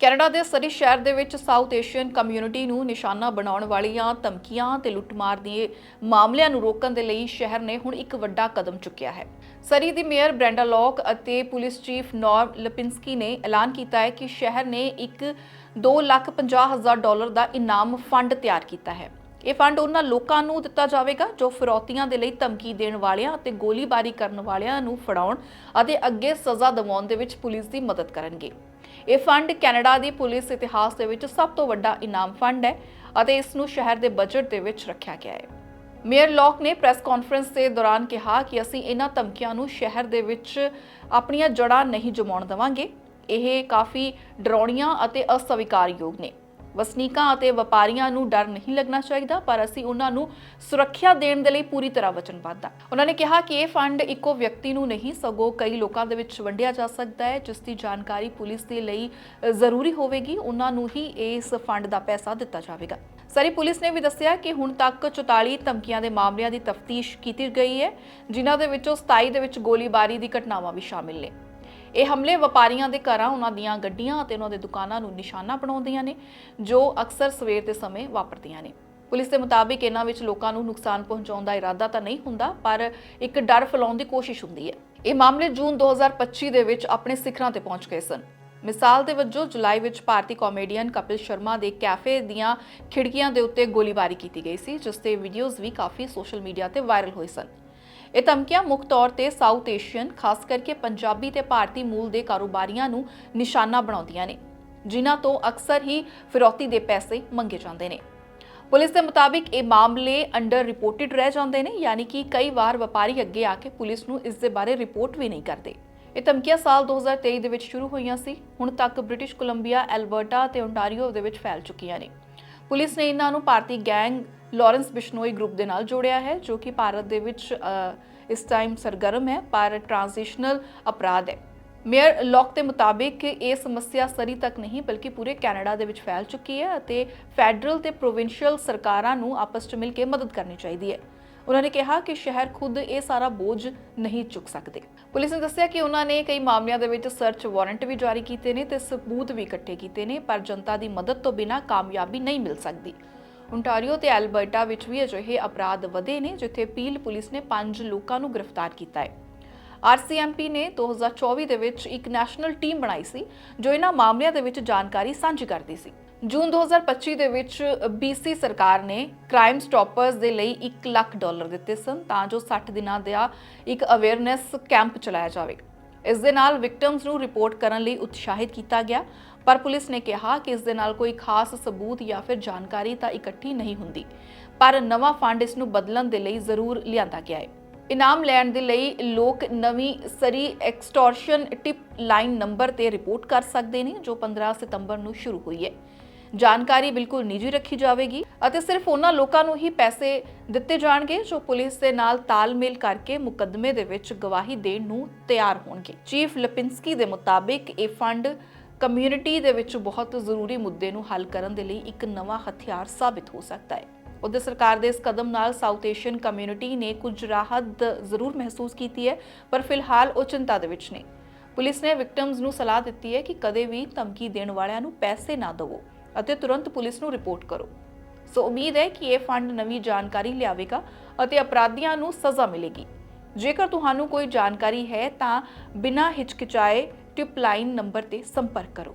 Canada ਦੇ ਸਰੀ ਸ਼ਹਿਰ ਦੇ ਵਿੱਚ ਸਾਊਥ ਏਸ਼ੀਅਨ ਕਮਿਊਨਿਟੀ ਨੂੰ ਨਿਸ਼ਾਨਾ ਬਣਾਉਣ ਵਾਲੀਆਂ ਧਮਕੀਆਂ ਤੇ ਲੁੱਟਮਾਰ ਦੇ ਮਾਮਲਿਆਂ ਨੂੰ ਰੋਕਣ ਦੇ ਲਈ ਸ਼ਹਿਰ ਨੇ ਹੁਣ ਇੱਕ ਵੱਡਾ ਕਦਮ ਚੁੱਕਿਆ ਹੈ। ਸਰੀ ਦੀ ਮੇਅਰ ਬ੍ਰੈਂਡਾ ਲੌਕ ਅਤੇ ਪੁਲਿਸ ਚੀਫ ਨੌਰ ਲਪਿੰਸਕੀ ਨੇ ਐਲਾਨ ਕੀਤਾ ਹੈ ਕਿ ਸ਼ਹਿਰ ਨੇ ਇੱਕ 2,50,000 ਡਾਲਰ ਦਾ ਇਨਾਮ ਫੰਡ ਤਿਆਰ ਕੀਤਾ ਹੈ। ਇਹ ਫੰਡ ਉਹਨਾਂ ਲੋਕਾਂ ਨੂੰ ਦਿੱਤਾ ਜਾਵੇਗਾ ਜੋ ਫਿਰੌਤੀਆਂ ਦੇ ਲਈ ਧਮਕੀ ਦੇਣ ਵਾਲਿਆਂ ਅਤੇ ਗੋਲੀਬਾਰੀ ਕਰਨ ਵਾਲਿਆਂ ਨੂੰ ਫੜਾਉਣ ਅਤੇ ਅੱਗੇ ਸਜ਼ਾ ਦਿਵਾਉਣ ਦੇ ਵਿੱਚ ਪੁਲਿਸ ਦੀ ਮਦਦ ਕਰਨਗੇ। ਇਹ ਫੰਡ ਕੈਨੇਡਾ ਦੀ ਪੁਲਿਸ ਇਤਿਹਾਸ ਦੇ ਵਿੱਚ ਸਭ ਤੋਂ ਵੱਡਾ ਇਨਾਮ ਫੰਡ ਹੈ ਅਤੇ ਇਸ ਨੂੰ ਸ਼ਹਿਰ ਦੇ ਬਜਟ ਦੇ ਵਿੱਚ ਰੱਖਿਆ ਗਿਆ ਹੈ। ਮੇਅਰ ਲੌਕ ਨੇ ਪ੍ਰੈਸ ਕਾਨਫਰੰਸ ਦੇ ਦੌਰਾਨ ਕਿਹਾ ਕਿ ਅਸੀਂ ਇਹਨਾਂ ਧਮਕੀਆਂ ਨੂੰ ਸ਼ਹਿਰ ਦੇ ਵਿੱਚ ਆਪਣੀਆਂ ਜੜ੍ਹਾਂ ਨਹੀਂ ਜਮਾਉਣ ਦੇਵਾਂਗੇ। ਇਹ ਕਾਫੀ ਡਰਾਉਣੀਆਂ ਅਤੇ ਅਸਵੀਕਾਰਯੋਗ ਨੇ। ਵਸਨੀਕਾਂ ਅਤੇ ਵਪਾਰੀਆਂ ਨੂੰ ਡਰ ਨਹੀਂ ਲੱਗਣਾ ਚਾਹੀਦਾ, ਪਰ ਅਸੀਂ ਉਹਨਾਂ ਨੂੰ ਸੁਰੱਖਿਆ ਦੇਣ ਦੇ ਲਈ ਪੂਰੀ ਤਰ੍ਹਾਂ ਵਚਨਬੱਧ ਹਾਂ ਉਹਨਾਂ ਨੇ ਕਿਹਾ ਕਿ ਇਹ ਫੰਡ ਇੱਕੋ ਵਿਅਕਤੀ ਨੂੰ ਨਹੀਂ, ਸਗੋਂ ਕਈ ਲੋਕਾਂ ਦੇ ਵਿੱਚ ਵੰਡਿਆ ਜਾ ਸਕਦਾ ਹੈ, ਜਿਸ ਦੀ ਜਾਣਕਾਰੀ ਪੁਲਿਸ ਦੇ ਲਈ ਜ਼ਰੂਰੀ ਹੋਵੇਗੀ। ਉਹਨਾਂ ਨੂੰ ਹੀ ਇਸ ਫੰਡ ਦਾ ਪੈਸਾ ਦਿੱਤਾ ਜਾਵੇਗਾ। ਸਰੀ ਪੁਲਿਸ ਨੇ ਵੀ ਦੱਸਿਆ ਕਿ ਹੁਣ ਤੱਕ 44 ਧਮਕੀਆਂ ਦੇ ਮਾਮਲਿਆਂ ਦੀ ਤਫਤੀਸ਼ ਕੀਤੀ ਗਈ ਹੈ, ਜਿਨ੍ਹਾਂ ਦੇ ਵਿੱਚੋਂ 27 ਦੇ ਵਿੱਚ ਗੋਲੀਬਾਰੀ ਦੀ ਘਟਨਾਵਾਂ ਵੀ ਸ਼ਾਮਿਲ ਨੇ। ਇਹ ਹਮਲੇ ਵਪਾਰੀਆਂ ਦੇ ਘਰਾਂ, ਉਹਨਾਂ ਦੀਆਂ ਗੱਡੀਆਂ ਅਤੇ ਉਹਨਾਂ ਦੇ ਦੁਕਾਨਾਂ ਨੂੰ ਨਿਸ਼ਾਨਾ ਬਣਾਉਂਦੀਆਂ ਨੇ, ਜੋ ਅਕਸਰ ਸਵੇਰ ਦੇ ਸਮੇਂ ਵਾਪਰਦੀਆਂ ਨੇ। ਪੁਲਿਸ ਦੇ ਮੁਤਾਬਿਕ ਇਹਨਾਂ ਵਿੱਚ ਲੋਕਾਂ ਨੂੰ ਨੁਕਸਾਨ ਪਹੁੰਚਾਉਣ ਦਾ ਇਰਾਦਾ ਤਾਂ ਨਹੀਂ ਹੁੰਦਾ, ਪਰ ਇੱਕ ਡਰ ਫੈਲਾਉਣ ਦੀ ਕੋਸ਼ਿਸ਼ ਹੁੰਦੀ ਹੈ। ਇਹ ਮਾਮਲੇ ਜੂਨ 2025 ਦੇ ਵਿੱਚ ਆਪਣੇ ਸਿਖਰਾਂ ਤੇ ਪਹੁੰਚ ਗਏ ਸਨ। ਮਿਸਾਲ ਦੇ ਵਜੋਂ ਜੁਲਾਈ ਵਿੱਚ ਭਾਰਤੀ ਕਾਮੇਡੀਅਨ ਕਪਿਲ ਸ਼ਰਮਾ ਦੇ ਕੈਫੇ ਦੀਆਂ ਖਿੜਕੀਆਂ ਦੇ ਉੱਤੇ ਗੋਲੀਬਾਰੀ ਕੀਤੀ ਗਈ ਸੀ, ਜਿਸ 'ਤੇ ਵੀਡੀਓਜ਼ ਵੀ ਕਾਫੀ ਸੋਸ਼ਲ ਮੀਡੀਆ ਤੇ ਵਾਇਰਲ ਹੋਏ ਸਨ। ਇਹ ਧਮਕੀਆਂ ਮੁੱਖ ਤੌਰ ਤੇ ਸਾਊਥ ਏਸ਼ੀਅਨ, ਖਾਸ ਕਰਕੇ ਪੰਜਾਬੀ ਤੇ ਭਾਰਤੀ ਮੂਲ ਦੇ ਕਾਰੋਬਾਰੀਆਂ ਨੂੰ ਨਿਸ਼ਾਨਾ ਬਣਾਉਂਦੀਆਂ ਨੇ, ਜਿਨ੍ਹਾਂ ਤੋਂ ਅਕਸਰ ਹੀ ਫਿਰੌਤੀ ਦੇ ਪੈਸੇ ਮੰਗੇ ਜਾਂਦੇ ਨੇ। ਪੁਲਿਸ ਦੇ ਮੁਤਾਬਿਕ ਇਹ ਮਾਮਲੇ ਅੰਡਰ ਰਿਪੋਰਟਡ ਰਹਿ ਜਾਂਦੇ ਨੇ, ਯਾਨੀ ਕਿ ਕਈ ਵਾਰ ਵਪਾਰੀ ਅੱਗੇ ਆ ਕੇ ਪੁਲਿਸ ਨੂੰ ਇਸ ਦੇ ਬਾਰੇ ਰਿਪੋਰਟ ਵੀ ਨਹੀਂ ਕਰਦੇ। ਇਹ ਧਮਕੀਆਂ ਸਾਲ 2023 ਦੇ ਵਿੱਚ ਸ਼ੁਰੂ ਹੋਈਆਂ ਸੀ, ਹੁਣ ਤੱਕ ਬ੍ਰਿਟਿਸ਼ ਕੋਲੰਬੀਆ, ਐਲਬਰਟਾ ਤੇ ਓਨਟਾਰੀਓ ਦੇ ਵਿੱਚ ਫੈਲ ਚੁੱਕੀਆਂ ਨੇ। ਪੁਲਿਸ ਨੇ ਇਹਨਾਂ ਨੂੰ ਭਾਰਤੀ ਗੈਂਗ ਲਾਰੈਂਸ ਬਿਸ਼ਨੋਈ ਗਰੁੱਪ ਦੇ ਨਾਲ ਜੋੜਿਆ ਹੈ, ਜੋ ਕਿ ਭਾਰਤ ਦੇ ਵਿੱਚ ਇਸ ਟਾਈਮ ਸਰਗਰਮ ਹੈ, ਪਰ ਟ੍ਰਾਂਜੀਸ਼ਨਲ ਅਪਰਾਧ ਹੈ। ਮੇਅਰ ਲੌਕ ਦੇ ਮੁਤਾਬਿਕ ਇਹ ਸਮੱਸਿਆ ਸਰੀ ਤੱਕ ਨਹੀਂ, ਬਲਕਿ ਪੂਰੇ ਕੈਨੇਡਾ ਦੇ ਵਿੱਚ ਫੈਲ ਚੁੱਕੀ ਹੈ ਅਤੇ ਫੈਡਰਲ ਤੇ ਪ੍ਰੋਵਿੰਸ਼ੀਅਲ ਸਰਕਾਰਾਂ ਨੂੰ ਆਪਸ 'ਚ ਮਿਲ ਕੇ ਮਦਦ ਕਰਨੀ ਚਾਹੀਦੀ ਹੈ। ਉਹਨਾਂ ਨੇ ਕਿਹਾ ਕਿ ਸ਼ਹਿਰ ਖੁਦ ਇਹ ਸਾਰਾ ਬੋਝ ਨਹੀਂ ਚੁੱਕ ਸਕਦੇ। ਪੁਲਿਸ ਨੇ ਦੱਸਿਆ ਕਿ ਉਹਨਾਂ ਨੇ ਕਈ ਮਾਮਲਿਆਂ ਦੇ ਵਿੱਚ ਸਰਚ ਵਾਰੰਟ ਵੀ ਜਾਰੀ ਕੀਤੇ ਨੇ ਤੇ ਸਬੂਤ ਵੀ ਇਕੱਠੇ ਕੀਤੇ ਨੇ, ਪਰ ਜਨਤਾ ਦੀ ਮਦਦ ਤੋਂ ਬਿਨਾਂ ਕਾਮਯਾਬੀ ਨਹੀਂ ਮਿਲ ਸਕਦੀ। ਓਨਟਾਰੀਓ ਤੇ ਐਲਬਰਟਾ ਵਿੱਚ ਵੀ ਅਜਿਹੇ ਅਪਰਾਧ ਵਧੇ ਨੇ, ਜਿੱਥੇ ਪੀਲ ਪੁਲਿਸ ਨੇ 5 ਲੋਕਾਂ ਨੂੰ ਗ੍ਰਿਫਤਾਰ ਕੀਤਾ ਹੈ। ਆਰਸੀਐਮਪੀ ਨੇ 2024 ਦੇ ਵਿੱਚ ਇੱਕ ਨੈਸ਼ਨਲ ਟੀਮ ਬਣਾਈ ਸੀ, ਜੋ ਇਹਨਾਂ ਮਾਮਲਿਆਂ ਦੇ ਵਿੱਚ ਜਾਣਕਾਰੀ ਸਾਂਝੀ ਕਰਦੀ ਸੀ। ਜੂਨ 2025 ਦੇ ਵਿੱਚ BC ਸਰਕਾਰ ਨੇ ਕ੍ਰਾਈਮ ਸਟਾਪਰਸ ਦੇ ਲਈ 1 ਲੱਖ ਡਾਲਰ ਦਿੱਤੇ ਸਨ, ਤਾਂ ਜੋ 60 ਦਿਨਾਂ ਦਾ ਇੱਕ ਅਵੇਅਰਨੈਸ ਕੈਂਪ ਚਲਾਇਆ ਜਾਵੇ। ਇਸ ਦੇ ਨਾਲ ਵਿਕਟਮਸ ਨੂੰ ਰਿਪੋਰਟ ਕਰਨ ਲਈ ਉਤਸ਼ਾਹਿਤ ਕੀਤਾ ਗਿਆ। ਪਰ ਪੁਲਿਸ ਨੇ ਕਿਹਾ ਕਿ ਇਸ ਦੇ ਨਾਲ ਕੋਈ ਖਾਸ ਸਬੂਤ ਜਾਂ ਫਿਰ ਜਾਣਕਾਰੀ ਤਾਂ ਇਕੱਠੀ ਨਹੀਂ ਹੁੰਦੀ। ਪਰ ਨਵਾਂ ਫੰਡ ਇਸ ਨੂੰ ਬਦਲਣ ਦੇ ਲਈ ਜ਼ਰੂਰ ਲਿਆਂਦਾ ਗਿਆ ਹੈ। ਇਨਾਮ ਲੈਣ ਦੇ ਲਈ ਲੋਕ ਨਵੀਂ Surrey extortion tip line number ਤੇ ਰਿਪੋਰਟ ਕਰ ਸਕਦੇ ਨੇ, ਜੋ 15 ਸਤੰਬਰ ਨੂੰ ਸ਼ੁਰੂ ਹੋਈ ਹੈ। ਜਾਣਕਾਰੀ ਬਿਲਕੁਲ ਨਿੱਜੀ ਰੱਖੀ ਜਾਵੇਗੀ ਅਤੇ ਸਿਰਫ ਉਹਨਾਂ ਲੋਕਾਂ ਨੂੰ ਹੀ ਪੈਸੇ ਦਿੱਤੇ ਜਾਣਗੇ ਜੋ ਪੁਲਿਸ ਦੇ ਨਾਲ ਤਾਲਮੇਲ ਕਰਕੇ ਮੁਕੱਦਮੇ ਦੇ ਵਿੱਚ ਗਵਾਹੀ ਦੇਣ ਨੂੰ ਤਿਆਰ ਹੋਣਗੇ। ਚੀਫ ਲਪਿੰਸਕੀ ਦੇ ਮੁਤਾਬਿਕ ਇਹ ਫੰਡ ਕਮਿਊਨਿਟੀ ਦੇ ਵਿੱਚ ਬਹੁਤ ਜ਼ਰੂਰੀ ਮੁੱਦੇ ਨੂੰ ਹੱਲ ਕਰਨ ਦੇ ਲਈ ਇੱਕ ਨਵਾਂ ਹਥਿਆਰ ਸਾਬਿਤ ਹੋ ਸਕਦਾ ਹੈ। ਉਧਰ ਸਰਕਾਰ ਦੇ ਇਸ ਕਦਮ ਨਾਲ ਸਾਊਥ ਏਸ਼ੀਅਨ ਕਮਿਊਨਿਟੀ ਨੇ ਕੁਝ ਰਾਹਤ ਜ਼ਰੂਰ ਮਹਿਸੂਸ ਕੀਤੀ ਹੈ, ਪਰ ਫਿਲਹਾਲ ਉਹ ਚਿੰਤਾ ਦੇ ਵਿੱਚ ਨੇ। ਪੁਲਿਸ ਨੇ ਵਿਕਟਮਸ ਨੂੰ ਸਲਾਹ ਦਿੱਤੀ ਹੈ ਕਿ ਕਦੇ ਵੀ ਧਮਕੀ ਦੇਣ ਵਾਲਿਆਂ ਨੂੰ ਪੈਸੇ ਨਾ ਦਿਵੋ। ਅਤੇ ਤੁਰੰਤ ਪੁਲਿਸ ਨੂੰ ਰਿਪੋਰਟ ਕਰੋ। ਸੋ ਉਮੀਦ ਹੈ ਕਿ ਇਹ ਫੰਡ ਨਵੀਂ ਜਾਣਕਾਰੀ ਲਿਆਵੇਗਾ ਅਤੇ ਅਪਰਾਧੀਆਂ ਨੂੰ ਸਜ਼ਾ ਮਿਲੇਗੀ। ਜੇਕਰ ਤੁਹਾਨੂੰ ਕੋਈ ਜਾਣਕਾਰੀ ਹੈ ਤਾਂ ਬਿਨਾਂ ਹਿਚਕਿਚਾਏ ਟਿਪ ਲਾਈਨ ਨੰਬਰ ਤੇ ਸੰਪਰਕ ਕਰੋ।